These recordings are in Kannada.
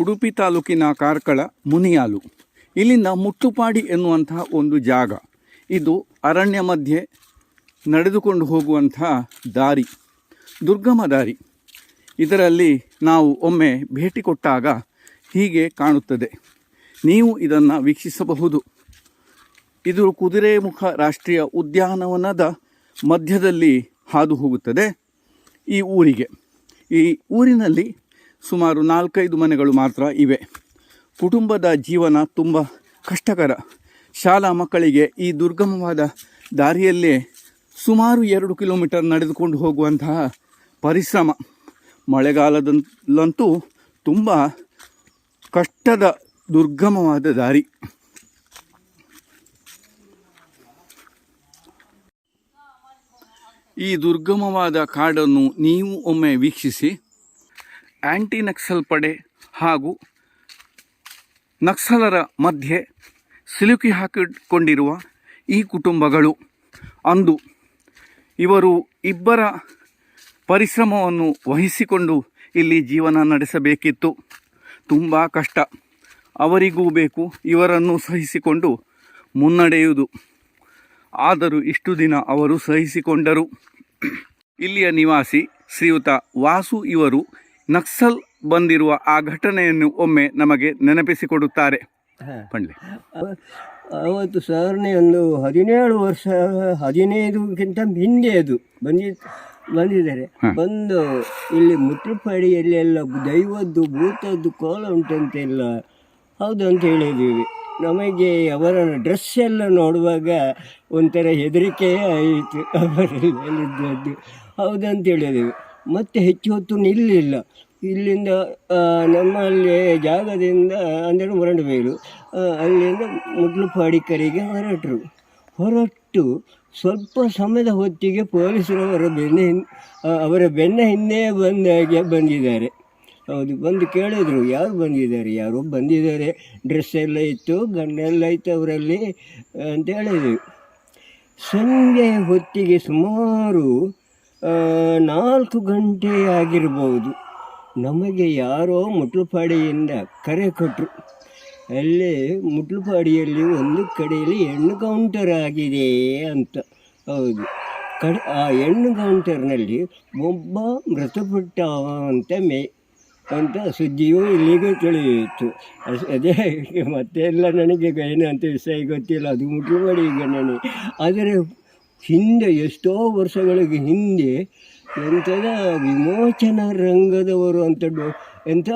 ಉಡುಪಿ ತಾಲೂಕಿನ ಕಾರ್ಕಳ ಮುನಿಯಾಲು. ಇಲ್ಲಿಂದ ಮುಟ್ಟುಪಾಡಿ ಎನ್ನುವಂತಹ ಒಂದು ಜಾಗ. ಇದು ಅರಣ್ಯ ಮಧ್ಯೆ ನಡೆದುಕೊಂಡು ಹೋಗುವಂಥ ದಾರಿ, ದುರ್ಗಮ ದಾರಿ. ಇದರಲ್ಲಿ ನಾವು ಒಮ್ಮೆ ಭೇಟಿ ಕೊಟ್ಟಾಗ ಹೀಗೆ ಕಾಣುತ್ತದೆ. ನೀವು ಇದನ್ನು ವೀಕ್ಷಿಸಬಹುದು. ಇದು ಕುದುರೆಮುಖ ರಾಷ್ಟ್ರೀಯ ಉದ್ಯಾನವನದ ಮಧ್ಯದಲ್ಲಿ ಹಾದು ಹೋಗುತ್ತದೆ ಈ ಊರಿಗೆ. ಈ ಊರಿನಲ್ಲಿ ಸುಮಾರು ನಾಲ್ಕೈದು ಮನೆಗಳು ಮಾತ್ರ ಇವೆ. ಕುಟುಂಬದ ಜೀವನ ತುಂಬ ಕಷ್ಟಕರ. ಶಾಲಾ ಮಕ್ಕಳಿಗೆ ಈ ದುರ್ಗಮವಾದ ದಾರಿಯಲ್ಲೇ ಸುಮಾರು ಎರಡು ಕಿಲೋಮೀಟರ್ ನಡೆದುಕೊಂಡು ಹೋಗುವಂತಹ ಪರಿಶ್ರಮ. ಮಳೆಗಾಲದಲ್ಲಂತೂ ತುಂಬ ಕಷ್ಟದ ದುರ್ಗಮವಾದ ದಾರಿ. ಈ ದುರ್ಗಮವಾದ ಕಾಡನ್ನು ನೀವು ಒಮ್ಮೆ ವೀಕ್ಷಿಸಿ. ಆ್ಯಂಟಿ ನಕ್ಸಲ್ ಪಡೆ ಹಾಗೂ ನಕ್ಸಲರ ಮಧ್ಯೆ ಸಿಲುಕಿ ಹಾಕಿಕೊಂಡಿರುವ ಈ ಕುಟುಂಬಗಳು. ಅಂದು ಇವರು ಇಬ್ಬರ ಪರಿಶ್ರಮವನ್ನು ವಹಿಸಿಕೊಂಡು ಇಲ್ಲಿ ಜೀವನ ನಡೆಸಬೇಕಿತ್ತು. ತುಂಬ ಕಷ್ಟ. ಅವರಿಗೂ ಬೇಕು, ಇವರನ್ನು ಸಹಿಸಿಕೊಂಡು ಮುನ್ನಡೆಯುವುದು. ಆದರೂ ಇಷ್ಟು ದಿನ ಅವರು ಸಹಿಸಿಕೊಂಡರು. ಇಲ್ಲಿಯ ನಿವಾಸಿ ಶ್ರೀಯುತ ವಾಸು ಇವರು ನಕ್ಸಲ್ ಬಂದಿರುವ ಆ ಘಟನೆಯನ್ನು ಒಮ್ಮೆ ನಮಗೆ ನೆನಪಿಸಿಕೊಡುತ್ತಾರೆ. ಪಂಡ್ಲೆ. ಅವ- ಅವತ್ತು ಸಾಧಾರಣ ಒಂದು ಹದಿನೇಳು ವರ್ಷ ಹದಿನೈದುಕ್ಕಿಂತ ಹಿಂದೆ ಅದು ಬಂದಿ ಬಂದಿದ್ದಾರೆ. ಬಂದು ಇಲ್ಲಿ ಮುಟ್ಲುಪಾಡಿಯಲ್ಲಿ ಎಲ್ಲ ದೈವದ್ದು ಭೂತದ್ದು ಕೋಲ ಉಂಟಂತೆಲ್ಲ ಹೌದು ಅಂತ ಹೇಳಿದ್ದೀವಿ. ನಮಗೆ ಅವರ ಡ್ರೆಸ್ ಎಲ್ಲ ನೋಡುವಾಗ ಒಂಥರ ಹೆದರಿಕೆಯೇ ಆಯಿತು. ಅವರಲ್ಲಿದ್ದದ್ದು ಹೌದಂತ ಹೇಳಿದೆವು ಮತ್ತೆ ಹೆಚ್ಚು ಹೊತ್ತು ನಿಲ್ಲಿಲ್ಲ. ಇಲ್ಲಿಂದ ನಮ್ಮಲ್ಲಿ ಜಾಗದಿಂದ ಅಂದರೆ ಮುರಂಡಬೇರು ಆ, ಅಲ್ಲಿಂದ ಮುಡ್ಲುಪಾಡಿ ಕಡೆಗೆ ಹೊರಟರು. ಹೊರಟು ಸ್ವಲ್ಪ ಸಮಯದ ಹೊತ್ತಿಗೆ ಪೊಲೀಸರು ಅವರ ಬೆನ್ನ ಅವರ ಬೆನ್ನ ಹಿಂದೆ ಬಂದಾಗೆ ಬಂದಿದ್ದಾರೆ. ಹೌದು ಬಂದು ಕೇಳಿದರು ಯಾರು ಬಂದಿದ್ದಾರೆ? ಯಾರೋ ಬಂದಿದ್ದಾರೆ. ಡ್ರೆಸ್ ಎಲ್ಲ ಇತ್ತು ಗನ್ನೆಲ್ಲ ಇತ್ತು ಅವರಲ್ಲಿ ಅಂತ ಹೇಳಿದರು. ಸಂಜೆ ಹೊತ್ತಿಗೆ ಸುಮಾರು ನಾಲ್ಕು ಗಂಟೆ ಆಗಿರ್ಬೋದು. ನಮಗೆ ಯಾರೋ ಮುಟ್ಲುಪಾಡಿಯಿಂದ ಕರೆ ಕೊಟ್ಟರು ಅಲ್ಲಿ ಮುಟ್ಲುಪಾಡಿಯಲ್ಲಿ ಒಂದು ಕಡೆಯಲ್ಲಿ ಹೆಣ್ಣು ಕೌಂಟರ್ ಆಗಿದೆ ಅಂತ. ಹೌದು. ಕಡೆ, ಆ ಹೆಣ್ಣು ಕೌಂಟರ್ನಲ್ಲಿ ಒಬ್ಬ ಮೃತಪಟ್ಟ ಅಂತ ಮೇ, ಅಂತ ಸುದ್ದಿಯು ಇಲ್ಲಿಗೆ ತಿಳಿಯಿತು. ಅದೇ ಮತ್ತೆ ಎಲ್ಲ ನನಗೆ ಏನಂತ ವಿಷಯ ಗೊತ್ತಿಲ್ಲ. ಅದು ಮುಟ್ಲುಪಾಡಿ ಈಗ ನನಗೆ. ಆದರೆ ಹಿಂದೆ ಎಷ್ಟೋ ವರ್ಷಗಳಿಗೆ ಹಿಂದೆ ಎಂಥದ ವಿಮೋಚನಾ ರಂಗದವರು ಅಂತ ಎಂಥ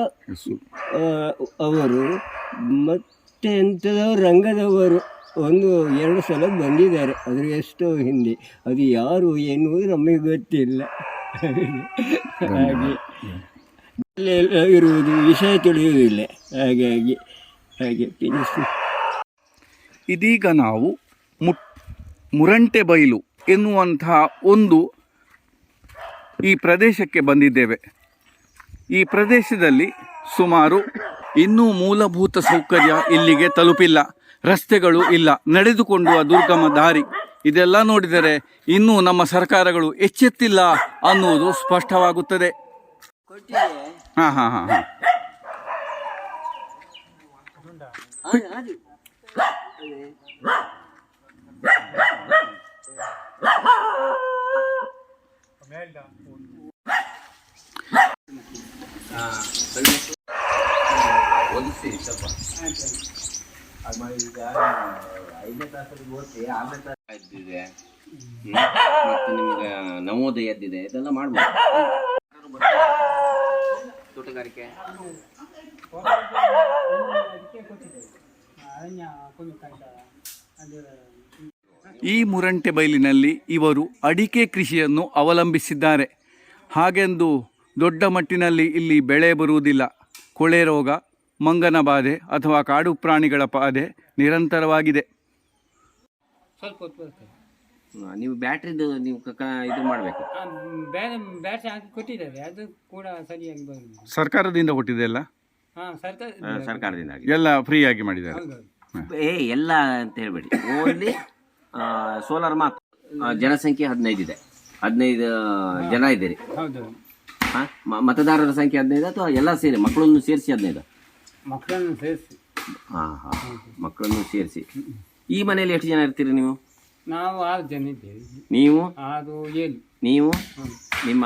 ಅವರು ಮತ್ತೆ ಎಂಥದ ರಂಗದವರು ಒಂದು ಎರಡು ಸಲ ಬಂದಿದ್ದಾರೆ. ಅದ್ರ ಎಷ್ಟೋ ಹಿಂದೆ. ಅದು ಯಾರು ಎನ್ನುವುದು ನಮಗೆ ಗೊತ್ತಿಲ್ಲ. ಹಾಗೆ. ಇರುವುದು ವಿಷಯ ತಿಳಿಯುವುದಿಲ್ಲ. ಹಾಗಾಗಿ ಹಾಗೆ ಇದೀಗ ನಾವು ಮುಟ್ ಮುರಂಟೆ ಬೈಲು ಎನ್ನುವಂತಹ ಒಂದು ಈ ಪ್ರದೇಶಕ್ಕೆ ಬಂದಿದ್ದೇವೆ. ಈ ಪ್ರದೇಶದಲ್ಲಿ ಸುಮಾರು ಇನ್ನೂ ಮೂಲಭೂತ ಸೌಕರ್ಯ ಇಲ್ಲಿಗೆ ತಲುಪಿಲ್ಲ. ರಸ್ತೆಗಳು ಇಲ್ಲ. ನಡೆದುಕೊಂಡು ಆ ದುರ್ಗಮ ದಾರಿ. ಇದೆಲ್ಲ ನೋಡಿದರೆ ಇನ್ನೂ ನಮ್ಮ ಸರ್ಕಾರಗಳು ಎಚ್ಚೆತ್ತಿಲ್ಲ ಅನ್ನುವುದು ಸ್ಪಷ್ಟವಾಗುತ್ತದೆ. ಹಾಂ ಹಾಂ ಹಾಂ ಹಾಂ. ಇದ್ದಿದೆ ಹ್ಮ್. ಮತ್ತೆ ನಿಮ್ಗೆ ನವೋದಯದ್ದಿದೆ ಇದೆಲ್ಲ ಮಾಡ್ಬೋದು ತೋಟಗಾರಿಕೆ ಈ ಮುರಂಟೆ ಬೈಲಿನಲ್ಲಿ ಇವರು ಅಡಿಕೆ ಕೃಷಿಯನ್ನು ಅವಲಂಬಿಸಿದ್ದಾರೆ. ಹಾಗೆಂದು ದೊಡ್ಡ ಮಟ್ಟಿನಲ್ಲಿ ಇಲ್ಲಿ ಬೆಳೆ ಬರುವುದಿಲ್ಲ. ಕೊಳೆ ರೋಗ ಮಂಗನ ಬಾಧೆ ಅಥವಾ ಕಾಡು ಪ್ರಾಣಿಗಳ ಬಾಧೆ ನಿರಂತರವಾಗಿದೆ. ಸ್ವಲ್ಪ ನೀವು ಬ್ಯಾಟ್ರಿದು ನೀವು ಇದು ಮಾಡಬೇಕು. ಬೇರೆ ಬ್ಯಾಟ್ರಿ ಹಾಕಿ ಕೊಟ್ಟಿದ್ದಾರೆ. ಅದು ಕೂಡ ಸರಿಯಾಗಿ ಬರುದು ಸರ್ಕಾರದಿಂದ ಕೊಟ್ಟಿದೆ ಹಾಂ ಸರ್ಕಾರ ಸರ್ಕಾರದಿಂದ ಆಗಿ ಎಲ್ಲ ಫ್ರೀಯಾಗಿ ಮಾಡಿದ್ದಾರೆ. ಏ ಎಲ್ಲ ಅಂತ ಹೇಳ್ಬೇಡಿ. ಓನ್ಲಿ ಸೋಲಾರ್ ಮಾತ್ ಜನಸಂಖ್ಯೆ ಹದಿನೈದು ಇದೆ. ಹದಿನೈದು ಜನ ಇದ್ದೀರಿ. ಹಾ? ಮತದಾರರ ಸಂಖ್ಯೆ ಹದಿನೈದು ಅಥವಾ ಎಲ್ಲ ಸೇರಿ? ಮಕ್ಕಳನ್ನು ಸೇರಿಸಿ ಹದಿನೈದು? ಮಕ್ಕಳನ್ನು ಸೇರಿಸಿ. ಹಾ ಹಾ. ಮಕ್ಕಳನ್ನು ಸೇರಿಸಿ. ಈ ಮನೆಯಲ್ಲಿ ಎಷ್ಟು ಜನ ಇರ್ತೀರಿ ನೀವು? ನಾವು ಆರು ಜನ ಇದ್ದೇವೆ. ನೀವು? ಅದು ಏಳು. ನೀವು? ನಿಮ್ಮ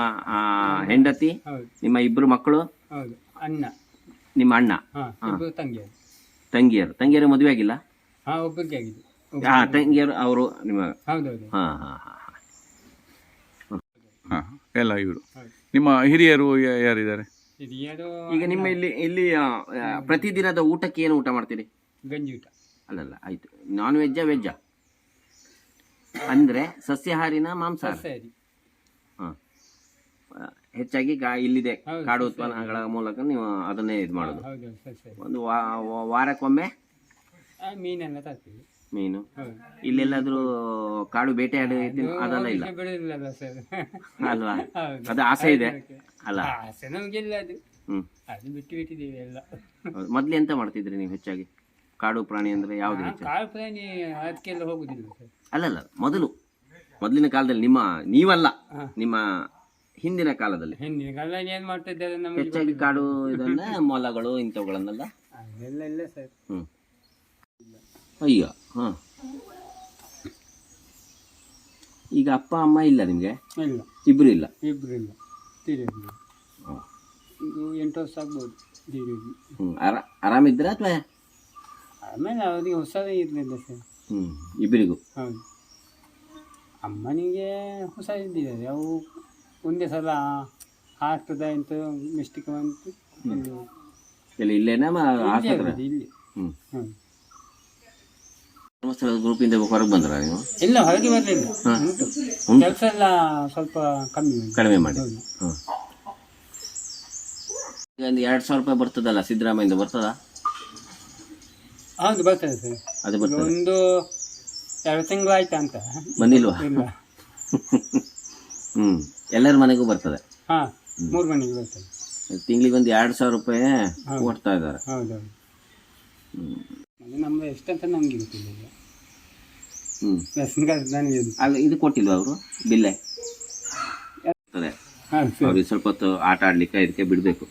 ಹೆಂಡತಿ? ಹೌದು. ನಿಮ್ಮ ಇಬ್ಬರು ಮಕ್ಕಳು? ಹೌದು. ಅಣ್ಣ. ನಿಮ್ಮ ಅಣ್ಣ? ಹಾಂ ತಂಗಿಯರು. ತಂಗಿಯರು. ತಂಗಿಯರು ಮದುವೆ ಆಗಿಲ್ಲ? ಹಾಂ ಒಬ್ಬರಿಗೆ ಆಗಿದೆ. ಒಬ್ಬ- ಹಾ ತಂಗಿಯರು ಅವರು ನಿಮ್ಮ ಹೌದೌದು. ಹಾ ಹಾ ಹಾ ಹಾ. ಎಲ್ಲ ಇವರು. ನಿಮ್ಮ ಹಿರಿಯರು ಯಾ- ಯಾರಿದ್ದಾರೆ? ಹಿರಿಯರು ಈಗ ನಿಮ್ಮ ಇಲ್ಲಿ ಇಲ್ಲಿ ಆ, ಆ, ಪ್ರತಿದಿನದ ಊಟಕ್ಕೆ ಏನು ಊಟ ಮಾಡ್ತೀರಿ? ಗಂಜಿ ಊಟ. ಅಲ್ಲಲ್ಲ ಆಯ್ತು. ನಾನ್ ವೆಜ್ಜಾ ವೆಜ್ಜಾ? ಅಂದ್ರೆ ಸಸ್ಯಾಹಾರಿನ ಮಾಂಸಾಹಾರ? ಸರಿ ಹಾ. ಆ, ಹೆಚ್ಚಾಗಿ ಕಾ ಇಲ್ಲಿದೆ ಹೌದು, ಕಾಡು ಉತ್ಪನ್ನಗಳ ಮೂಲಕ ನೀವು ಅದನ್ನೇ ಇದು ಮಾಡೋದು. ಹೌದು ಸರಿ ಸರಿ ಒಂದು ವಾ- ವಾ- ವಾರಕ್ಕೊಮ್ಮೆ? ಆ, ಮೀನೆಲ್ಲ ತರ್ತೀವಿ. ಮೀನು. ಇಲ್ಲೆಲ್ಲಾದ್ರೂ ಕಾಡು ಬೇಟೆ ಅದೆಲ್ಲ ಇಲ್ಲ. ಸರ್. ಅಲ್ವಾ? ಅದು ಆಸೆ ಇದೆ. ಅಲ್ಲ? ಆಸೆ ನಮಗೆಲ್ಲ ಅದು. ಹ್ಮ್. ಅದು ಬಿಟ್ಟು ಬಿಟ್ಟಿದ್ದೀವಿ ಎಲ್ಲ. ಹೌದು. ಮೊದ್ಲು ಎಂತ ಮಾಡ್ತಿದ್ರಿ ನೀವು ಹೆಚ್ಚಾಗಿ? ಕಾಡು ಪ್ರಾಣಿ ಅಂದ್ರೆ ಯಾವ್ದು ಹೆಚ್ಚು? ಕಾಳು ಪ್ರಾಣಿ ಅದಕ್ಕೆಲ್ಲ ಹೋಗುದಿಲ್ಲ ಸರ್. ಅಲ್ಲಲ್ಲ ಮೊದಲು. ಮೊದಲಿನ ಕಾಲದಲ್ಲಿ ನಿಮ್ಮ ನೀವಲ್ಲ. ನಿಮ್ಮ ಹಿಂದಿನ ಕಾಲದಲ್ಲಿ. ಹಿಂದಿನ ಕಾಲದಲ್ಲಿ ಏನ್ ಮಾಡ್ತಾ ಇದ್ದಾರೆ ನಮಗೆ ಹೆಚ್ಚಾಗಿ ಕಾಡು ಇದನ್ನ ಮೊಲಗಳು ಇಂಥವುಗಳನ್ನೆಲ್ಲ? ಅದೆಲ್ಲ ಇಲ್ಲ ಸರ್. ಹ್ಮ್. ಅಯ್ಯೋ. ಹಾ ಈಗ ಅಪ್ಪ ಅಮ್ಮ ಇಲ್ಲ ನಿಮಗೆ? ಇಲ್ಲ. ಇಬ್ಬರು ಇಲ್ಲ? ಇಬ್ಬರು ಇಲ್ಲ. ತೀರಿದ್ರು. ಇದು ಎಂಟು ವರ್ಷ ಆಗ್ಬೋದು ತೀರಿದ್ರು ಆರಾಮ್ ಆರ ಆರಾಮಿದ್ರ ಅಥವಾ? ಆಮೇಲೆ ಅವರಿಗೆ ಹೊಸದೇ ಇರಲಿಲ್ಲ ಸರ್. ಹ್ಞೂ ಇಬ್ಬರಿಗೂ ಹೌದು. ಅಮ್ಮನಿಗೆ ಹೊಸ ಇದ್ದಿದ್ದಾರೆ ಅವು ಒಂದೇ ಸಲ ಆಗ್ತದ ಅಂತ ಮಿಸ್ಟೇಕ್ ಬಂತು. ಎಲ್ಲ ಇಲ್ಲೇನ ಇಲ್ಲಿ ಆಸ್ಪತ್ರೆ? ಇಲ್ಲಿ. ಹ್ಮ್. ಧರ್ಮಸ್ಥಳದ ಗ್ರೂಪಿಂದ ಹೊರಗೆ ಬಂದ್ರ ನೀವು? ಇಲ್ಲ ಹೊರಗೆ ಬರಲಿಲ್ಲ ಉಂಟು. ಕೆಲಸ ಎಲ್ಲ ಸ್ವಲ್ಪ ಕಮ್ಮಿ ಕಡಿಮೆ ಮಾಡಿ ಹೌದು. ಈಗ ಒಂದು ಎರಡ್ ಸಾವಿರ ರೂಪಾಯಿ ಬರ್ತದಲ್ಲ ಸಿದ್ದರಾಮಯ್ಯಿಂದ ಬರ್ತದ? ಹೌದು ಬರ್ತದೆ ಸರ್. ಅದು ಬರ್ತದೆ. ಒಂದು ಎರಡು ತಿಂಗಳು ಆಯ್ತಾ ಅಂತ. ಬಂದಿಲ್ವಾ? ಇಲ್ಲ. ಹ್ಮ್. ಎಲ್ಲರ ಮನೆಗೂ ಬರ್ತದೆ. ಹಾ ಮೂರು ಮನೆಗೆ ಬರ್ತದೆ. ತಿಂಗಳಿಗೆ ಒಂದು ಎರಡ್ ಸಾವಿರ ರೂಪಾಯಿ ಕೊಡ್ತಾ ಇದ್ದಾರೆ. ಹೌದೌದು ಹ್ಞೂ ಅದು ನಮ್ದು ಎಷ್ಟಂತ ನಮ್ಗೆ ಗೊತ್ತಿಲ್ಲ ಈಗ ಹ್ಮ್ ರೇಷನ್ ಕಾರ್ಡ್ ನನಗೆ ಇದು. ಅಲ್ಲ ಇದು ಕೊಟ್ಟಿಲ್ವಾ ಅವರು? ಬಿಲ್ಲೆ? ಅವ್ರಿಗೆ ಸ್ವಲ್ಪ ಹೊತ್ತು ಆಟ ಆಡ್ಲಿಕ್ಕೆ ಇದಕ್ಕೆ ಬಿಡಬೇಕು.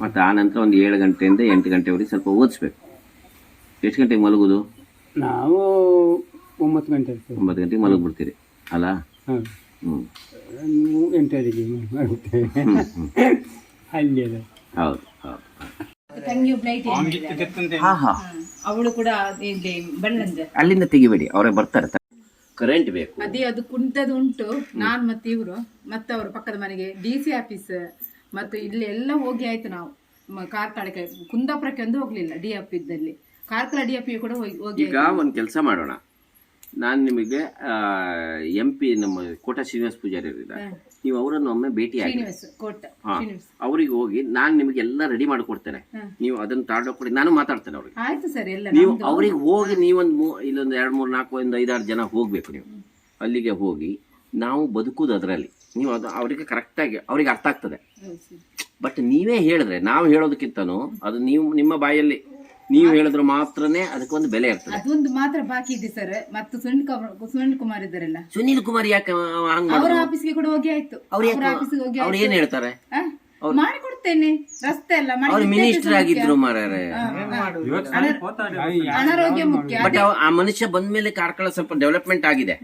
ಮತ್ತೆ ಆ ನಂತರ ಒಂದು ಏಳು ಗಂಟೆಯಿಂದ ಎಂಟು ಗಂಟೆವರೆಗೆ ಸ್ವಲ್ಪ ಓದಿಸ್ಬೇಕು. ಎಷ್ಟು ಗಂಟೆಗೆ ಮಲಗುದು? ನಾವು ಒಂಬತ್ತು ಗಂಟೆ ಒಂಬತ್ತು ಗಂಟೆಗೆ ಮಲಗಿಬಿಡ್ತೀರಿ. ಅಲ್ಲ? ಅಲ್ಲ ಹೌದು ಹೌದು. ಹಾ ಹಾ. ಅವಳು ಕೂಡ ಇಲ್ಲಿ ಬಳ್ಳಂಜ ಅಲ್ಲಿಂದ ತೆಗಿಬೇಡಿ ಅವರೇ ಬರ್ತಾರೆ. ಕರೆಂಟ್ ಬೇಕು. ಅದೇ ಅದು ಕುಂಟದ ಉಂಟು. ನಾನ್ ಮತ್ತೆ ಇವರು. ಮತ್ತೆ ಅವರು ಪಕ್ಕದ ಮನೆಗೆ ಡಿ ಸಿ ಆಫೀಸ್ ಮತ್ತು ಇಲ್ಲಿ ಎಲ್ಲ ಹೋಗಿ ಆಯ್ತು ನಾವು. ಮ- ಕಾರ್ಕಳಕ್ಕೆ. ಕುಂದಾಪುರಕ್ಕೆ ಒಂದು ಹೋಗ್ಲಿಲ್ಲ ಡಿ ಎಫ್ ಇದ್ದಲ್ಲಿ. ಕಾರ್ಕಳ ಡಿ ಎಫ್ ಕೂಡ ಹೋಗಿ ಹೋಗಿ ಈಗ ಒಂದು ಕೆಲಸ ಮಾಡೋಣ. ನಾನು ನಿಮಗೆ ಎಂ ಪಿ ನಮ್ಮ ಕೋಟ ಶ್ರೀನಿವಾಸ ಪೂಜಾರಿ ಅವರಿದ್ದಾರೆ ನೀವು ಅವರನ್ನು ಒಮ್ಮೆ ಭೇಟಿ ಆಗಿ ಅವ್ರಿಗೆ ಹೋಗಿ ನಾನು ನಿಮಗೆ ಎಲ್ಲ ರೆಡಿ ಮಾಡಿಕೊಡ್ತೇನೆ ನೀವು ಅದನ್ನ ತಗೊಂಡೋಗಿ ಕೊಡಿ. ನಾನು ಮಾತಾಡ್ತೇನೆ ಅವ್ರಿಗೆ. ಆಯ್ತು ಸರ್ ಎಲ್ಲ ನೀವು ಅವ್ರಿಗೆ ಹೋಗಿ ನೀವೊಂದು ಇಲ್ಲೊಂದು ಎರಡು ಮೂರು ನಾಲ್ಕು ಒಂದು ಐದಾರು ಜನ ಹೋಗ್ಬೇಕು ನೀವು. ಅಲ್ಲಿಗೆ ಹೋಗಿ ನಾವು ಬದುಕುದು ಅದರಲ್ಲಿ. ನೀವು ಅದು ಅವರಿಗೆ ಕರೆಕ್ಟಾಗಿ ಅವ್ರಿಗೆ ಅರ್ಥ ಆಗ್ತದೆ. ಬಟ್ ನೀವೇ ಹೇಳಿದ್ರೆ ನಾವು ಹೇಳೋದಕ್ಕಿಂತನೂ ಅದು ನೀವು ನಿಮ್ಮ ಬಾಯಲ್ಲಿ ನೀವು ಹೇಳಿದ್ರೆ ಮಾತ್ರನೇ ಅದಕ್ಕೊಂದು ಬೆಲೆ ಇರ್ತದೆ. ಅದೊಂದು ಮಾತ್ರ ಬಾಕಿ ಇದೆ ಸರ್. ಮತ್ತು ಸುನಿಲ್ ಕುಮಾರ್ ಸುನಿಲ್ ಕುಮಾರ್ ಇದ್ದಾರಲ್ಲ. ಸುನಿಲ್ ಕುಮಾರ್ ಯಾಕೆ ಹಂಗ್ ಅವರ ಮಾಡೋದು? ಆಫೀಸ್ಗೆ ಕೂಡ ಹೋಗಿ ಆಯ್ತು. ಅವ್ರು ಆಫೀಸ್ಗೆ ಹೋಗಿ ಅವ್ರು ಏನ್ ಹೇಳ್ತಾರೆ? ಆ? ಮಾಡಿಕೊಡ್ತೇನೆ ರಸ್ತೆ ಎಲ್ಲ ಮಾಡಿ ಅವ್ರು ಮಿನಿಸ್ಟರ್ ಮುಖ್ಯ. ಆಗಿದ್ರು ಮಾರ್ಯಾರೆ ಅನಾರೋಗ್ಯ ಮುಖ್ಯ. ಬಟ್ ಆ ಮನುಷ್ಯ ಬಂದ್ಮೇಲೆ ಕಾರ್ಕಳ ಸ್ವಲ್ಪ ಡೆವಲಪ್ಮೆಂಟ್ ಆಗಿದೆ.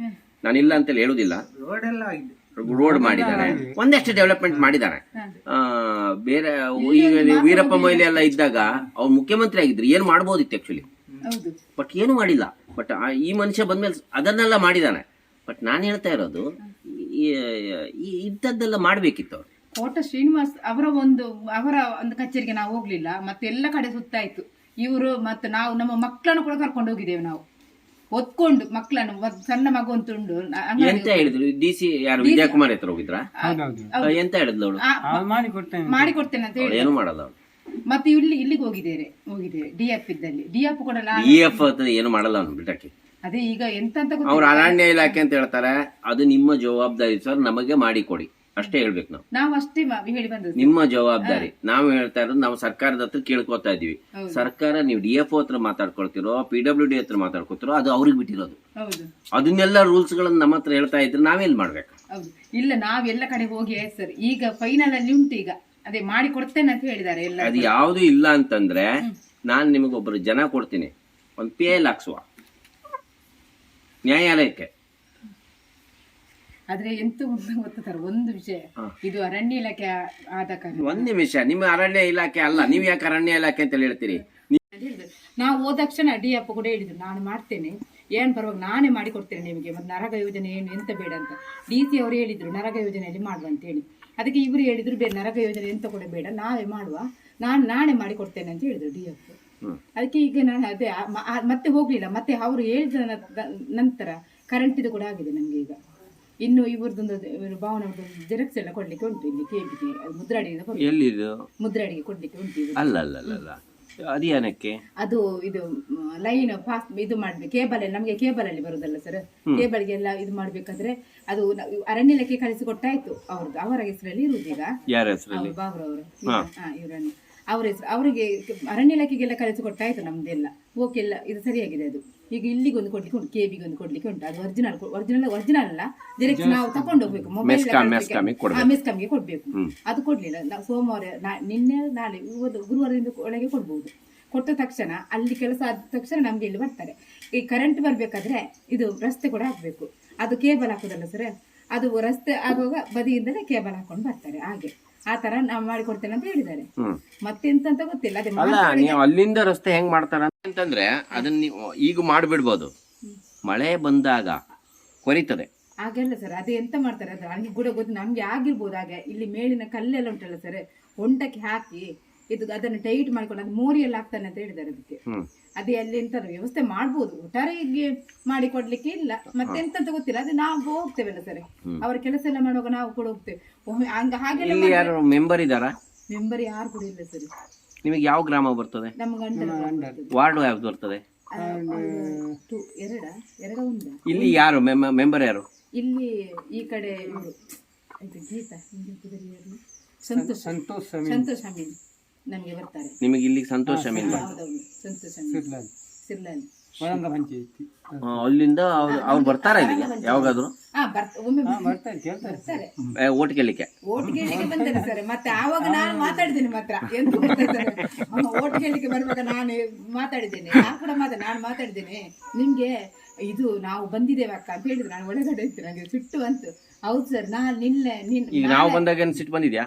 ನಾನಿಲ್ಲ ಅಂತೇಳಿ ಹೇಳುದಿಲ್ಲ. ರೋಡ್ ಮಾಡಿದ್ದಾರೆ. ಒಂದಷ್ಟು ಡೆವಲಪ್ಮೆಂಟ್ ಮಾಡಿದ್ದಾರೆ. ಆ, ಬೇರೆ ಈಗ ವೀರಪ್ಪ ಮೊಯ್ಲಿ ಎಲ್ಲ ಇದ್ದಾಗ ಅವ್ರು ಮುಖ್ಯಮಂತ್ರಿ ಆಗಿದ್ರು. ಏನ್ ಮಾಡ್ಬೋದಿತ್ತು ಆಕ್ಚುಲಿ ಬಟ್ ಏನು ಮಾಡಿಲ್ಲ. ಬಟ್ ಈ ಮನುಷ್ಯ ಬಂದ್ಮೇಲೆ ಅದನ್ನೆಲ್ಲ ಮಾಡಿದಾನೆ ಬಟ್ ನಾನು ಹೇಳ್ತಾ ಇರೋದು ಇಂಥದ್ದೆಲ್ಲ ಮಾಡ್ಬೇಕಿತ್ತು ಅವ್ರು. ಕೋಟ ಶ್ರೀನಿವಾಸ್ ಅವರ ಒಂದು ಅವರ ಒಂದು ಕಚೇರಿಗೆ ನಾವು ಹೋಗ್ಲಿಲ್ಲ. ಮತ್ತೆ ಎಲ್ಲ ಕಡೆ ಸುತ್ತಾಯ್ತು. ಇವರು ಮತ್ತೆ ನಾವು ನಮ್ಮ ಮಕ್ಕಳನ್ನು ಕೂಡ ಕರ್ಕೊಂಡು ಹೋಗಿದ್ದೇವೆ ನಾವು. ಒತ್ಕೊಂಡು ಮಕ್ಕಳನ್ನು ಒಂದ್ ಸಣ್ಣ ಮಗು ಅಂತ ಉಂಡು ಎಂತ ಹೇಳಿದ್ರು? ಡಿ ಸಿ ಯಾರು? ವಿದ್ಯಾಕುಮಾರ್ ಹತ್ರ ಹೋಗಿದ್ರ? ಹೌದೌದು ಎಂತ ಹೇಳಿದ್ಲು ಅವಳು? ಆ, ಅವ್ರು ಮಾಡಿ ಕೊಡ್ತೇನೆ ಮಾಡಿಕೊಡ್ತೇನೆ ಅಂತ ಹೇಳಿ ಏನು ಮಾಡಲ್ಲ ಅವಳು? ಮತ್ತೆ ಇಲ್ಲಿ ಇಲ್ಲಿಗೆ ಹೋಗಿದ್ದೇವೆ ಹೋಗಿದ್ದೇವೆ ಡಿ ಎಫ್ ಇದ್ದಲ್ಲಿ. ಡಿ ಎಫ್ ಕೂಡ ನಾನು ಇ ಎಫ್ ಏನು ಮಾಡಲ್ಲ ಅವನು ಬಿಟ್ಟಕ್ಕೆ. ಅದೇ ಈಗ ಎಂತ ಅಂತ ಗೊತ್ತಿಲ್ಲ. ಅವ್ರು ಅರಣ್ಯ ಇಲಾಖೆ ಅಂತ ಹೇಳ್ತಾರೆ. ಅದು ನಿಮ್ಮ ಜವಾಬ್ದಾರಿ ಸರ್ ನಮಗೆ ಮಾಡಿಕೊಡಿ. ಅಷ್ಟೇ ಹೇಳ್ಬೇಕು ನಾವು. ನಾವು ಅಷ್ಟೇ ಹೇಳಿ ಬಂದದ್ದು. ನಿಮ್ಮ ಜವಾಬ್ದಾರಿ. ನಾವು ಹೇಳ್ತಾ ಇರೋದು ನಾವು ಸರ್ಕಾರದ ಹತ್ರ ಕೇಳ್ಕೊತಾ ಇದೀವಿ ಸರ್ಕಾರ ನೀವು ಡಿ ಎಫ್ ಹತ್ರ ಮಾತಾಡ್ಕೊಳ್ತಿರೋ ಪಿ ಡಬ್ಲ್ಯೂ ಡಿ ಹತ್ರ ಮಾತಾಡ್ಕೊತಿರೋ ಅದು ಅವ್ರಿಗೆ ಬಿಟ್ಟಿರೋದು. ಅದನ್ನೆಲ್ಲ ರೂಲ್ಸ್ ಗಳನ್ನ ನಮ್ಮ ಹತ್ರ ಹೇಳ್ತಾ ಇದ್ರೆ ನಾವೇನ್ ಮಾಡ್ಬೇಕು? ಇಲ್ಲ ಇಲ್ಲ ಎಲ್ಲ ಕಡೆ ಹೋಗಿ ಸರ್ ಈಗ ಫೈನಲ್ ಅಲ್ಲಿ ಉಂಟು ಈಗ. ಅದೇ ಮಾಡಿ ಕೊಡ್ತೇನೆ ಅಂತ ಹೇಳಿದ್ದಾರೆ ಎಲ್ಲ ಅದು ಯಾವುದು ಇಲ್ಲ ಅಂತಂದ್ರೆ ನಾನು ನಿಮಗೊಬ್ಬರು ಜನ ಕೊಡ್ತೀನಿ. ಒಂದು ಪಿ ಎಲ್ ಹಾಕ್ಸುವ ನ್ಯಾಯಾಲಯಕ್ಕೆ. ಆದ್ರೆ ಎಂತ ಮುದ್ದು ಗೊತ್ತಾರೆ ಒಂದು ವಿಷಯ. ಇದು ಅರಣ್ಯ ಇಲಾಖೆ ಆದ ಕಾರಣ. ಒಂದ್ ನಿಮಿಷ. ನಿಮ್ಮ ಅರಣ್ಯ ಇಲಾಖೆ ಅಲ್ಲ ನೀವ್ ಯಾಕೆ ಅರಣ್ಯ ಇಲಾಖೆ ಅಂತ ಹೇಳ್ತೀರಿ? ನಾವು ಹೋದ ತಕ್ಷಣ ಡಿ ಅಪ್ಪ ಕೂಡ ಹೇಳಿದ್ರು ನಾನು ಮಾಡ್ತೇನೆ. ಏನ್ ಪರವಾಗಿ ನಾನೇ ಮಾಡಿ ಕೊಡ್ತೇನೆ ನಿಮಗೆ. ಮತ್ತೆ ನರಗ ಯೋಜನೆ ಏನು ಎಂತ ಬೇಡ ಅಂತ. ಡಿ ಸಿ ಅವರು ಹೇಳಿದ್ರು ನರಗ ಯೋಜನೆಯಲ್ಲಿ ಮಾಡುವ ಅಂತ ಹೇಳಿ. ಅದಕ್ಕೆ ಇವರು ಹೇಳಿದ್ರು ಬೇರೆ ನರಗ ಯೋಜನೆ ಎಂತ ಕೂಡ ಬೇಡ. ನಾವೇ ಮಾಡುವ. ನಾನು ನಾನೇ ಮಾಡಿ ಕೊಡ್ತೇನೆ ಅಂತ ಹೇಳಿದ್ರು ಡಿ ಎಫ್ ಅದಕ್ಕೆ ಈಗ ನಾನು ಅದೇ ಮತ್ತೆ ಹೋಗ್ಲಿಲ್ಲ. ಮತ್ತೆ ಅವರು ಹೇಳಿದ ನಂತರ ನಂತರ ಕರೆಂಟಿದು ಕೂಡ ಆಗಿದೆ ನಮ್ಗೆ ಈಗ. ಇನ್ನು ಇವ್ರದ್ದೊಂದು ಭಾವನ ಜೆರಕ್ಸ್ ಎಲ್ಲ ಕೊಡ್ಲಿಕ್ಕೆ ಉಂಟು ಇಲ್ಲಿ ಕೆಬಿಗೆ ಮುದ್ರಾಡಿಗೆ ಕೊಡ್ಲಿಕ್ಕೆ. ಎಲ್ಲಿದು? ಮುದ್ರಾಡಿಗೆ ಕೊಡ್ಲಿಕ್ಕೆ ಉಂಟು. ಅಲ್ಲ ಅಲ್ಲ ಅಲ್ಲ ಅಲ್ಲ. ಅದು ಏನಕ್ಕೆ ಅದು ಇದು ಲೈನ್ ಪಾಸ್ ಇದು ಮಾಡ್ಬೇಕು. ಕೇಬಲ್ ಅಲ್ಲಿ ನಮಗೆ ಕೇಬಲ್ ಅಲ್ಲಿ ಬರುದಲ್ಲ ಸರ್ ಕೇಬಲ್ ಗೆಲ್ಲ ಇದು ಮಾಡ್ಬೇಕಾದ್ರೆ ಅದು ನ- ಅರಣ್ಯ ಇಲಾಖೆ ಕಳಿಸಿ ಕೊಟ್ಟಾಯ್ತು. ಅವ್ರದ್ದು ಅವರ ಹೆಸರಲ್ಲಿ ಇರುವುದು ಈಗ. ಯಾರ ಹೆಸರಲ್ಲಿ? ಬಾಬ್ರವರು ಇವರನ್ನು. ಅವ್ರ ಹೆಸರು ಅವರಿಗೆ ಅರಣ್ಯ ಇಲಾಖೆಗೆಲ್ಲ ಕಳಿಸಿ ಕೊಟ್ಟಾಯ್ತು ನಮ್ದೆಲ್ಲ. ಓಕೆ ಎಲ್ಲ ಇದು ಸರಿಯಾಗಿದೆ ಅದು. ಈಗ ಇಲ್ಲಿಗೆ ಒಂದು ಕೊಡ್ಲಿಕ್ಕೆ ಉಂಟು ಕೆಬಿಗೆ ಒಂದು ಕೊಡ್ಲಿಕ್ಕೆ ಉಂಟು. ಅದು ಒರಿಜಿನಲ್ ಒರಿಜಿನಲ್ ಒರಿಜಿನಲ್ ಅಲ್ಲ. ಡೈರೆಕ್ಟ್ ನಾವು ತಕೊಂಡು ಹೋಗ್ಬೇಕು ಮೊಬೈಲ್ ಮೆಸ್ಕಾಮಿಗೆ ಕೊಡ್ಬೇಕು. ಅದು ಕೊಡ್ಲಿಲ್ಲ. ನಾವು ಸೋಮವಾರ ನಿನ್ನೆ ನಾಳೆ ಇವತ್ತು ಗುರುವಾರದಿಂದ ಒಳಗೆ ಕೊಡ್ಬಹುದು ಕೊಟ್ಟ ತಕ್ಷಣ ಅಲ್ಲಿ ಕೆಲಸ ಆದ ತಕ್ಷಣ ನಮ್ಗೆ ಇಲ್ಲಿ ಬರ್ತಾರೆ. ಈ ಕರೆಂಟ್ ಬರ್ಬೇಕಾದ್ರೆ ಇದು ರಸ್ತೆ ಕೂಡ ಹಾಕ್ಬೇಕು. ಅದು ಕೇಬಲ್ ಹಾಕೋದಲ್ಲ ಸರ್ ಅದು ರಸ್ತೆ ಆಗುವಾಗ ಬದಿಯಿಂದಲೇ ಕೇಬಲ್ ಹಾಕೊಂಡು ಬರ್ತಾರೆ ಹಾಗೆ. ಆ ತರ ನಾವು ಮಾಡಿಕೊಡ್ತೇನೆ ಅಂತ ಹೇಳಿದ್ದಾರೆ. ಮತ್ತೆಂತ ಗೊತ್ತಿಲ್ಲ. ಅದೇ ಅಲ್ಲಿಂದ ರಸ್ತೆ ಹೆಂಗ್ ಮಾಡ್ತಾರ ಅಂತಂದ್ರೆ ಅದನ್ನ ನೀವು ಈಗ ಮಾಡಿಬಿಡ್ಬೋದು. ಮಳೆ ಬಂದಾಗ ಕೊರಿತದೆ. ಹಾಗೆಲ್ಲ ಸರ್ ಅದೇ ಎಂತ ಮಾಡ್ತಾರೆ ಅದು ನನಗೆ ಕೂಡ ಗೊತ್ತು ನಮ್ಗೆ ಆಗಿರ್ಬೋದು ಹಾಗೆ. ಇಲ್ಲಿ ಮೇಲಿನ ಕಲ್ಲೆಲ್ಲ ಉಂಟಲ್ಲ ಸರ್ ಹೊಂಡಕ್ಕೆ ಹಾಕಿ ಇದು ಅದನ್ನು ಟೈಟ್ ಮಾಡ್ಕೊಂಡು ಅದು ಮೋರಿ ಎಲ್ಲ ಆಗ್ತಾನೆ ಅಂತ ಹೇಳಿದ್ದಾರೆ ಅದಕ್ಕೆ. ಅದೇ ಅಲ್ಲಿ ಎಂತ ವ್ಯವಸ್ಥೆ ಮಾಡ್ಬೋದು. ಒಟ್ಟಾರೆಗೆ ಮಾಡಿ ಕೊಡ್ಲಿಕ್ಕೆ ಇಲ್ಲ. ಮತ್ತೆ ಎಂತ ಅಂತ ಗೊತ್ತಿಲ್ಲ ಅದೇ ನಾವು ಹೋಗ್ತೇವಲ್ಲ ಸರ್. ಅವರ ಕೆಲಸ ಎಲ್ಲ ಮಾಡುವಾಗ ನಾವು ಕೂಡ ಹೋಗ್ತೇವೆ. ಒಮ್ಮೆ ಹಂಗ ಹಾಗೆಲ್ಲ ಮೆಂಬರ್ ಇದಾರ ಮೆಂಬರ್ ಯಾರು ಕೂಡ ಇಲ್ಲ ಸರ್. ನಿಮಗೆ ಯಾವ ಗ್ರಾಮ ಬರ್ತದೆ? ನಮ್ಮ ವಾರ್ಡ್ ಯಾವ್ದು ಬರ್ತದೆ? ಎರಡ ಎರಡ ಉಂಟ ಇಲ್ಲಿ ಯಾರು? ಮೆಂಬರ್ ಯಾರು? ಇಲ್ಲಿ ಈ ಕಡೆ ನಮಗೆ ಇದು ಗೀತಾ ನಿಮ್ಗೆ ಗೊತ್ತಿದ್ದಾರೆ ಯಾರು? ಸಂತೋಷ್ ಸಂತೋಷ್ ಸಂತೋಷ್ ಅಮೀನ್ ನಮ್ಗೆ ಬರ್ತಾರೆ. ನಿಮಗೆ ಇಲ್ಲಿ ಸಂತೋಷ ಮೀನ್ ಹೌದೌದು. ಸಂತೋಷ್ ಅಮೀನ್ ಸಿರ್ಲಾಲ್ ಪಂಚಾಯತಿ ಅಲ್ಲಿಂದ ಅವ್ರು ಅವ್ರು ಬರ್ತಾರ ಇಲ್ಲಿಗೆ? ಯಾವಾಗಾದ್ರು? ಹಾ ಬರ್ತ ಒಮ್ಮೆ ಹಾ ಬರ್ತಾರೆ ಕೇಳ್ತಾರೆ. ಬರ್ತಾರೆ. ಏ, ಓಟ್ ಕೇಳಲಿಕ್ಕೆ ಓಟ್ ಕೇಳಲಿಕ್ಕೆ ಬಂದರೆ ಸರ್. ಮತ್ತೆ ಆವಾಗ ನಾನು ಮಾತಾಡಿದ್ದೇನೆ ಮಾತ್ರ. ಎಂತ ಗೊತ್ತಾ ಸರ್? ಓಟ್ ಕೇಳಲಿಕ್ಕೆ ಬರುವಾಗ ನಾನು ಮಾತಾಡಿದ್ದೇನೆ. ನಾನು ಕೂಡ ಮಾತಾಡ ನಾನು ಮಾತಾಡಿದ್ದೇನೆ. ನಿಮ್ಗೆ ಇದು ನಾವು ಬಂದಿದ್ದೇವೆ ಅಕ್ಕ ಅಂತ ಹೇಳಿದ್ರೆ. ನಾನು ಒಳಗಡೆ ಇತ್ತು ನನಗೆ ಸಿಟ್ಟು ಅಂತು ಹೌದು ಸರ್ ನಾನು ಈಗ ನಾವು ಬಂದಾಗ ಏನ್ ಸಿಟ್ಟು ಬಂದಿದ್ಯಾ?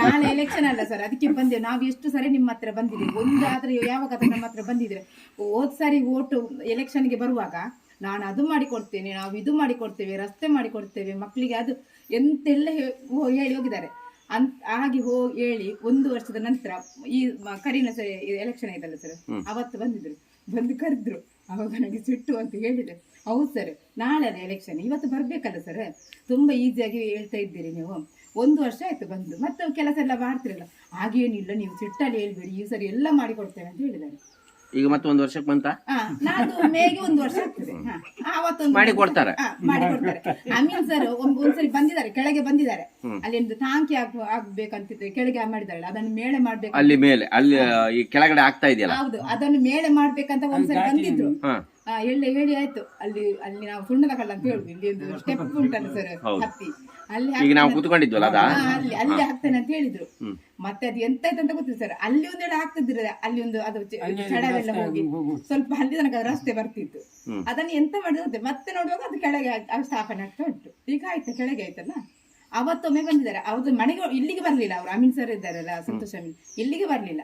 ನಾಳೆ ಎಲೆಕ್ಷನ್ ಅಲ್ಲ ಸರ್ ಅದಕ್ಕೆ ಬಂದೆ ನಾವು ಎಷ್ಟು ಸರಿ ನಿಮ್ಮ ಹತ್ರ ಬಂದಿದ್ದೀವಿ ಒಂದಾದ್ರೆ ಯಾವಾಗ ಅದು ನಮ್ಮ ಹತ್ರ ಬಂದಿದ್ರೆ ಹೋದ್ ಸಾರಿ ಓಟು ಎಲೆಕ್ಷನ್ಗೆ ಬರುವಾಗ ನಾನು ಅದು ಮಾಡಿ ಕೊಡ್ತೇನೆ ನಾವು ಇದು ಮಾಡಿ ಕೊಡ್ತೇವೆ ರಸ್ತೆ ಮಾಡಿ ಕೊಡ್ತೇವೆ ಮಕ್ಕಳಿಗೆ ಅದು ಎಂತೆಲ್ಲ ಹೇಳಿ ಹೋಗಿದ್ದಾರೆ. ಅಂತ ಹಾಗೆ ಹೋ ಹೇಳಿ ಒಂದು ವರ್ಷದ ನಂತರ ಈ ಕರೀನ ಸರಿ ಎಲೆಕ್ಷನ್ ಆಯ್ತಲ್ಲ ಸರ್ ಅವತ್ತು ಬಂದಿದ್ರು. ಬಂದು ಕರೆದ್ರು. ಅವಾಗ ನನಗೆ ಸಿಟ್ಟು ಅಂತ ಹೇಳಿದೆ. ಹೌದು ಸರ್ ನಾಳೆ ಅಲ್ಲ ಎಲೆಕ್ಷನ್ ಇವತ್ತು ಬರಬೇಕಲ್ಲ ಸರ್ ತುಂಬಾ ಈಸಿಯಾಗಿ ಹೇಳ್ತಾ ಇದ್ದೀರಿ ನೀವು. ಒಂದು ವರ್ಷ ಆಯ್ತು ಬಂದು ಮತ್ತೆ ಕೆಲಸ ಎಲ್ಲ ಮಾಡ್ತಿರಲ್ಲ? ಹಾಗೇನಿಲ್ಲ, ನೀವು ಸಿಟ್ಟಲ್ಲಿ ಹೇಳ್ಬೇಡಿ, ಈ ಸರಿ ಎಲ್ಲ ಮಾಡಿಕೊಡ್ತೇವೆ ಅಂತ ಹೇಳಿದ್ದಾರೆ. ಈಗ ಮತ್ತೆ ಒಂದ್ ವರ್ಷಕ್ಕೆ ಬಂತ? ಹಾ ನಾದು ಮೇಗೆ ಒಂದು ವರ್ಷ ಆಗ್ತದೆ. ಹಾ ಆವತ್ತೊಂದು ಮಾಡಿ ಕೊಡ್ತಾರೆ. ಹಾ, ಮಾಡಿ ಕೊಡ್ತಾರೆ. ಅಮೀನ್ ಸರ್ ಒಂದ್ ಒಂದ್ಸರಿ ಬಂದಿದ್ದಾರೆ ಕೆಳಗೆ ಬಂದಿದ್ದಾರೆ. ಅಲ್ಲಿ ಒಂದು ಟಾಂಕಿ ಆಗ್ ಆಗ್ಬೇಕಂತಿದ್ರೆ ಕೆಳಗೆ ಮಾಡಿದಾರಲ್ಲ ಅದನ್ನು ಮೇಳೆ ಮಾಡ್ಬೇಕು. ಅಲ್ಲಿ ಮೇಲೆ ಅಲ್ಲಿ ಆ, ಈ ಕೆಳಗಡೆ ಆಗ್ತಾ ಇದೆಯಲ್ಲ? ಹೌದು ಅದನ್ನು ಮೇಳೆ ಮಾಡ್ಬೇಕಂತ ಒಂದ್ಸರಿ ಬಂದಿದ್ರು. ಹಾ. ಆ, ಹೇಳಿ ಹೇಳಿ ಆಯ್ತು. ಅಲ್ಲಿ ಅಲ್ಲಿ ನಾವು ಸುಣ್ಣದ ಕಳ್ಳ ಅಂತ ಹೇಳುದು ಇಲ್ಲಿ ಒಂದು ಸ್ಟೆಪ್ ಉಂಟಲ್ಲ ಸರ್ ಹತ್ತಿ. ಅಲ್ಲಿ ಈಗ ನಾವು ಕೂತ್ಕೊಂಡಿದ್ವಲ್ಲ ಅದಾ? ಹಾ, ಅಲ್ಲಿ ಅಲ್ಲಿ ಹಾಕ್ತೇನೆ ಅಂತ ಹೇಳಿದ್ರು. ಮತ್ತೆ ಅದು ಎಂತ ಆಯ್ತು ಅಂತ ಗೊತ್ತಿಲ್ಲ ಸರ್ ಅಲ್ಲಿ ಒಂದೆಡೆ ಹಾಕ್ತಿದ್ರೆ ಅಲ್ಲಿ ಒಂದು ಅದು ಚಡವೆಲ್ಲ ಹೋಗಿ ಸ್ವಲ್ಪ ಅಲ್ಲಿ ತನಕ ರಸ್ತೆ ಬರ್ತಿತ್ತು. ಅದನ್ನ ಎಂತ ಮಾಡಿದ್ರೆ ಮತ್ತೆ ನೋಡುವಾಗ ಅದು ಕೆಳಗೆ ಸ್ಥಾಪನೆ ಆಗ್ತಾ ಉಂಟು. ಈಗ ಆಯ್ತು ಕೆಳಗೆ ಆಯ್ತಲ್ಲ? ಅವತ್ತೊಮ್ಮೆ ಬಂದಿದ್ದಾರೆ. ಅವ್ರದ್ದು ಮನೆಗೆ ಇಲ್ಲಿಗೆ ಬರ್ಲಿಲ್ಲ ಅವರು. ಅಮೀನ್ ಸರ್ ಇದ್ದಾರಲ್ಲ ಸಂತೋಷ್ ಅಮೀನ್. ಇಲ್ಲಿಗೆ ಬರ್ಲಿಲ್ಲ.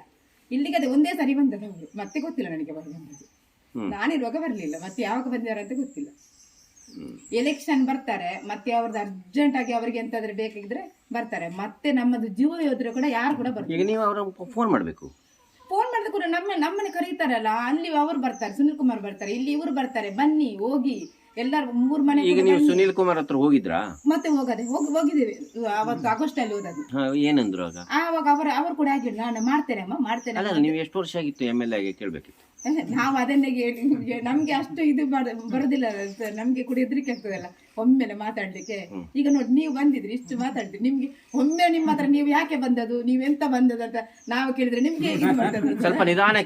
ಇಲ್ಲಿಗೆ ಅದೇ ಒಂದೇ ಸರಿ ಬಂದದ್ದು ಅವರು. ಮತ್ತೆ ಗೊತ್ತಿಲ್ಲ ನನಗೆ ಅವರು ಬಂದದ್ದು ನಾನಿರುವಾಗ ಬರ್ಲಿಲ್ಲ. ಮತ್ತೆ ಯಾವಾಗ ಬಂದಿದ್ದಾರೆ ಅಂತ ಗೊತ್ತಿಲ್ಲ. ಎಲೆಕ್ಷನ್ ಬರ್ತಾರೆ ಮತ್ತೆ ಅವ್ರದ್ದು ಅರ್ಜೆಂಟ್ ಆಗಿ ಅವರಿಗೆ ಎಂತಾದ್ರೆ ಬೇಕಿದ್ರೆ ಬರ್ತಾರೆ. ಮತ್ತೆ ನಮ್ಮದು ಜೀವ ಯೋಧರು ಕೂಡ ಯಾರು ಕೂಡ ಬರ್ತಾರೆ. ಈಗ ನೀವು ಅವರ ಫೋನ್ ಮಾಡಬೇಕು. ಫೋನ್ ಮಾಡಿದ ಕೂಡ ನಮ್ಮ ನಮ್ಮನೆ ಕರೀತಾರಲ್ಲ. ಅಲ್ಲಿ ಅವರು ಬರ್ತಾರೆ ಸುನಿಲ್ ಕುಮಾರ್ ಬರ್ತಾರೆ ಇಲ್ಲಿ ಇವರು ಬರ್ತಾರೆ. ಬನ್ನಿ ಹೋಗಿ. ಎಲ್ಲರೂ ಮೂರ್ ಮನೆ ಈಗ ನೀವು ಸುನೀಲ್ ಕುಮಾರ್ ಹತ್ರ ಹೋಗಿದ್ರಾ? ಮತ್ತೆ ಹೋಗದೆ ಹೋಗಿ ಹೋಗಿದ್ದೇವೆ. ಅವತ್ತು ಆಗಸ್ಟ್ ಅಲ್ಲಿ ಹೋದದ್ದು. ಹಾ, ಏನಂದ್ರು ಆಗ? ಆವಾಗ ಅವರು ಅವರು ಕೂಡ ಆಗಿಲ್ಲ ನಾನು ಮಾಡ್ತೇನೆ ಅಮ್ಮ ಮಾಡ್ತೇನೆ. ಅಲ್ಲ ನೀವು ಎಷ್ಟು ವರ್ಷ ಆಗಿತ್ತು ಎಂ ಎಲ್ ಆಗಿ ಕೇಳ್ಬೇಕಿತ್ತು? ನಾವು ಅದನ್ನೇ ಹೇಳಿ ನಮ್ಗೆ ಅಷ್ಟು ಇದು ಮಾಡ- ಬರುದಿಲ್ಲ ನಮ್ಗೆ ಕೂಡ ಹೆದರಿಕೆ ಆಗ್ತದಲ್ಲ. ಒಮ್ಮೆಲೆ ಮಾತಾಡ್ಲಿಕ್ಕೆ. ಈಗ ನೋಡಿ ನೀವು ಬಂದಿದ್ರಿ ಇಷ್ಟು ಮಾತಾಡಿದ್ರಿ ನಿಮ್ಗೆ ಒಮ್ಮೆ ನಿಮ್ಮ ಹತ್ರ ನೀವು ಯಾಕೆ ಬಂದದ್ದು? ನೀವು ಎಂತ ಬಂದದ್ದು ಅಂತ ನಾವು ಕೇಳಿದ್ರೆ ನಿಮ್ಗೆ ಸ್ವಲ್ಪ ನಿಧಾನ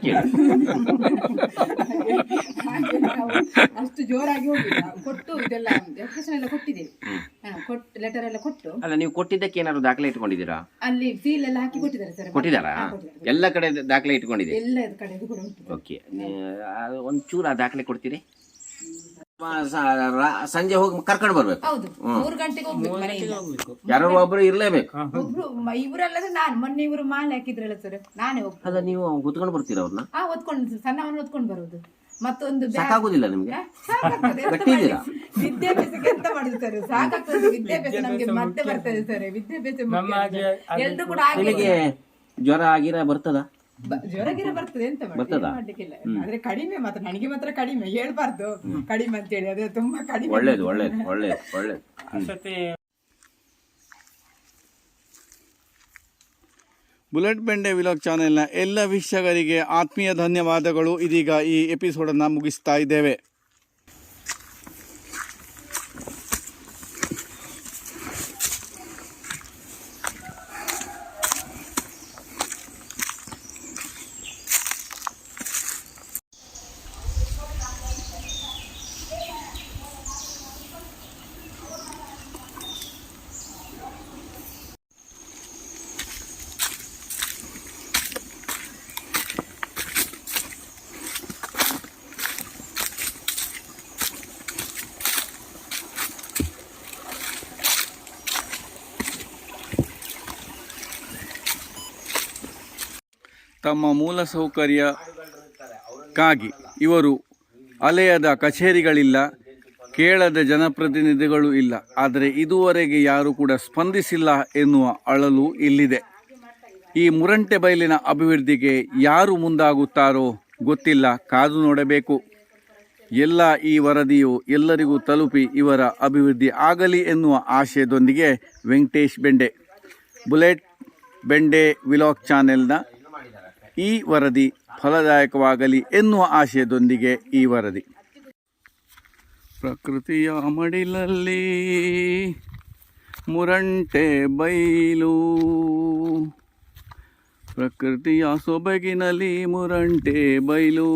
ಅಷ್ಟು ಜೋರಾಗಿ ಹೋಗಿಲ್ಲ. ಕೊಟ್ಟು ಇದೆಲ್ಲ ಅಪ್ಲಿಕೇಶನ್ ಎಲ್ಲ ಕೊಟ್ಟಿದ್ದೇವೆ. ಹಾ, ಕೊಟ್ಟು ಲೆಟರ್ ಎಲ್ಲ ಕೊಟ್ಟು. ಅಲ್ಲ ನೀವು ಕೊಟ್ಟಿದ್ದಕ್ಕೆ ಏನಾದ್ರು ದಾಖಲೆ ಇಟ್ಕೊಂಡಿದ್ದೀರಾ? ಅಲ್ಲಿ ಫೀಲ್ ಎಲ್ಲ ಹಾಕಿ ಕೊಟ್ಟಿದ್ದಾರೆ ಸರ್ ಕೊಟ್ಟಿದ್ದಾರಾ? ಎಲ್ಲ ಕಡೆ ದಾಖಲೆ ಇಟ್ಕೊಂಡಿದ್ದೀರಾ? ಎಲ್ಲ ಕಡೆ ಕೂಡ ಉಂಟು. ಓಕೆ ಒಂಚೂರು ಆ ದಾಖಲೆ ಕೊಡ್ತೀರಿ? ಸಂಜೆ ಹೋಗಿ ಕರ್ಕೊಂಡು ಬರ್ಬೇಕು. ಹೌದು. ಮೂರು ಗಂಟೆಗೆ ಹೋಗ್ಬೇಕು ಮನೆಯಿಂದ. ಯಾರೋ ಒಬ್ರು ಇರ್ಲೇಬೇಕು. ಒಬ್ರು ಮ- ನಾನು ಮೊನ್ನೆ ಇವರು ಮಾಲೆ ಹಾಕಿದ್ರಲ್ಲ ಸರ್ ನಾನೇ ಹೋಗ್ತೀನಿ ಅಲ್ಲ ನೀವು ಹೊತ್ಕೊಂಡು ಬರ್ತೀರಾ ಅವ್ರನ್ನ ಆ ಓದ್ಕೊಂಡು ಸಣ್ಣವನ್ನ ಓದ್ಕೊಂಡು ಬರೋದು. ಮತ್ತೊಂದು ಬ್ಯಾಗ್ ಸಾಕಾಗುದಿಲ್ಲ ನಿಮ್ಗೆ? ಸಾಕಾಗ್ತದೆ, ಎಂತ? ವಿದ್ಯಾಭ್ಯಾಸಕ್ಕೆ ಎಂತ ಮಾಡುದು ಸರ್ ಸಾಕಾಗ್ತದೆ ವಿದ್ಯಾಭ್ಯಾಸ ನಮ್ಗೆ ಮತ್ತೆ ಬರ್ತದೆ ಸರ್ ವಿದ್ಯಾಭ್ಯಾಸ ನಮ್ಮ ಹಾಗೆ ಎಲ್ರು ಕೂಡ ಹಾಗೆ ನಿಮಗೆ ಜ್ವರ ಆಗಿರ ಬರ್ತದ? ಬ- ಜ್ವರ ಗಿರ ಬರ್ತದೆ? ಎಂತ ಮಾಡಿ? ಮಾಡ್ಲಿಕ್ಕಿಲ್ಲ ಆದ್ರೆ ಕಡಿಮೆ ಮಾತ್ರ ನನಗೆ ಮಾತ್ರ ಕಡಿಮೆ ಹೇಳ್ಬಾರ್ದು. ಕಡಿಮೆ ಅಂತ ಹೇಳಿ ಅದೇ ತುಂಬಾ ಕಡಿಮೆ ಒಳ್ಳೇದು ಒಳ್ಳೇದು ಒಳ್ಳೇದು ಒಳ್ಳೇದು. ಬುಲೆಟ್ ಬೆಂಡೆ ವಿಲಾಗ್ ಚಾನೆಲ್ನ ಎಲ್ಲ ವೀಕ್ಷಕರಿಗೆ ಆತ್ಮೀಯ ಧನ್ಯವಾದಗಳು. ಇದೀಗ ಈ ಎಪಿಸೋಡನ್ನು ಮುಗಿಸ್ತಾ ಇದ್ದೇವೆ. ತಮ್ಮ ಮೂಲ ಸೌಕರ್ಯಕ್ಕಾಗಿ ಇವರು ಅಲೆಯದ ಕಚೇರಿಗಳಿಲ್ಲ, ಕೇಳದ ಜನಪ್ರತಿನಿಧಿಗಳು ಇಲ್ಲ. ಆದರೆ ಇದುವರೆಗೆ ಯಾರು ಕೂಡ ಸ್ಪಂದಿಸಿಲ್ಲ ಎನ್ನುವ ಅಳಲು ಇಲ್ಲಿದೆ. ಈ ಮುರಂಟೆ ಬಯಲಿನ ಅಭಿವೃದ್ಧಿಗೆ ಯಾರು ಮುಂದಾಗುತ್ತಾರೋ ಗೊತ್ತಿಲ್ಲ. ಕಾದು ನೋಡಬೇಕು. ಎಲ್ಲ ಈ ವರದಿಯು ಎಲ್ಲರಿಗೂ ತಲುಪಿ ಇವರ ಅಭಿವೃದ್ಧಿ ಆಗಲಿ ಎನ್ನುವ ಆಶಯದೊಂದಿಗೆ ವೆಂಕಟೇಶ್ ಬೆಂಡೆ. ಬುಲೆಟ್ ಬೆಂಡೆ ವಿಲಾಗ್ ಚಾನೆಲ್ನ ಈ ವರದಿ ಫಲದಾಯಕವಾಗಲಿ ಎನ್ನುವ ಆಶಯದೊಂದಿಗೆ ಈ ವರದಿ. ಪ್ರಕೃತಿಯ ಮಡಿಲಲ್ಲಿ ಮುರಂಟೆ ಬೈಲು. ಪ್ರಕೃತಿಯ ಸೊಬಗಿನಲ್ಲಿ ಮುರಂಟೆ ಬೈಲು.